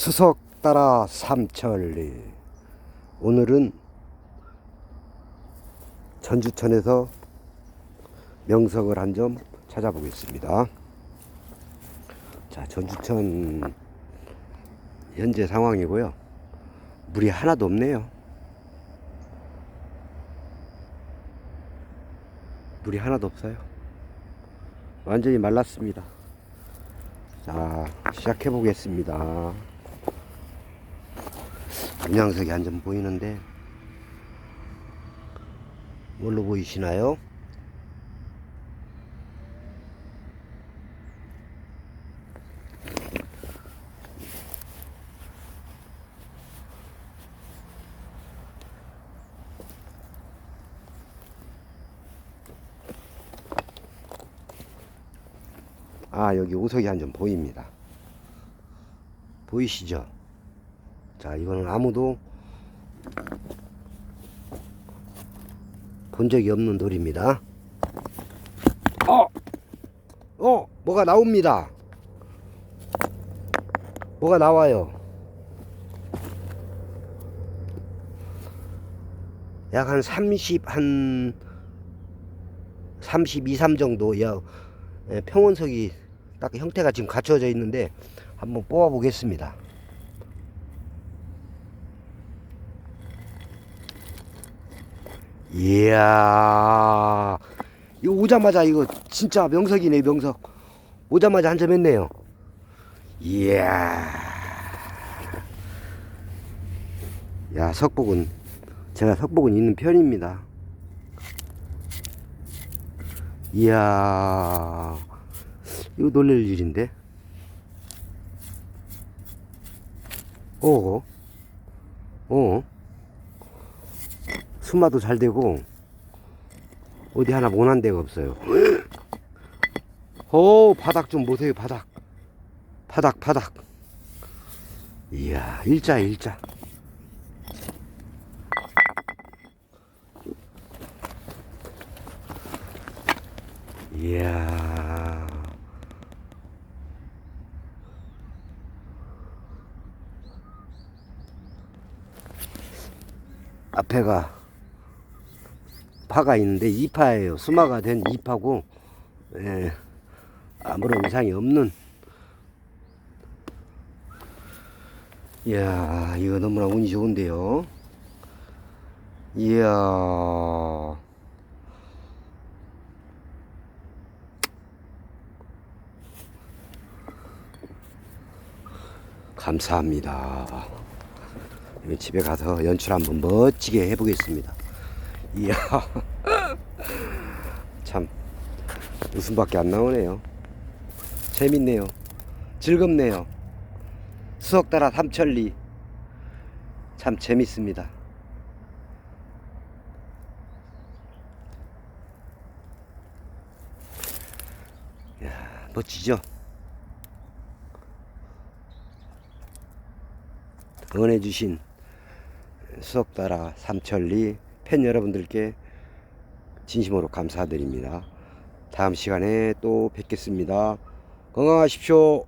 수석 따라 삼천리 오늘은 전주천에서 명석을 한 점 찾아보겠습니다. 자, 전주천 현재 상황이고요. 물이 하나도 없네요. 물이 하나도 없어요. 완전히 말랐습니다. 자, 시작해 보겠습니다. 음양석이 한 점 보이는데, 뭘로 보이시나요? 아, 여기 오석이 한 점 보입니다. 보이시죠? 자, 이거는 아무도 본 적이 없는 돌입니다. 어! 어! 뭐가 나옵니다. 뭐가 나와요. 약 한 30, 한 32, 3 정도, 야, 예, 평원석이 딱 형태가 지금 갖춰져 있는데 한번 뽑아 보겠습니다. 이야, 이거 오자마자 이거 진짜 명석이네, 명석. 오자마자 한 점 했네요. 이야. 야, 석복은, 제가 석복은 있는 편입니다. 이야, 이거 놀랄 일인데? 어, 어, 수마도 잘 되고, 어디 하나 모난 데가 없어요. 오, 바닥 좀 보세요, 바닥. 바닥, 바닥. 이야, 일자, 일자. 이야. 앞에가 파가 있는데 이파예요. 수마가 된 이파고 예, 아무런 이상이 없는. 이야, 이거 너무나 운이 좋은데요. 이야. 감사합니다. 집에 가서 연출 한번 멋지게 해보겠습니다. 이야, 참 웃음밖에 안 나오네요. 재밌네요. 즐겁네요. 수석 따라 삼천리 참 재밌습니다. 이야, 멋지죠? 응원해주신 수석 따라 삼천리 팬 여러분들께 진심으로 감사드립니다. 다음 시간에 또 뵙겠습니다. 건강하십시오.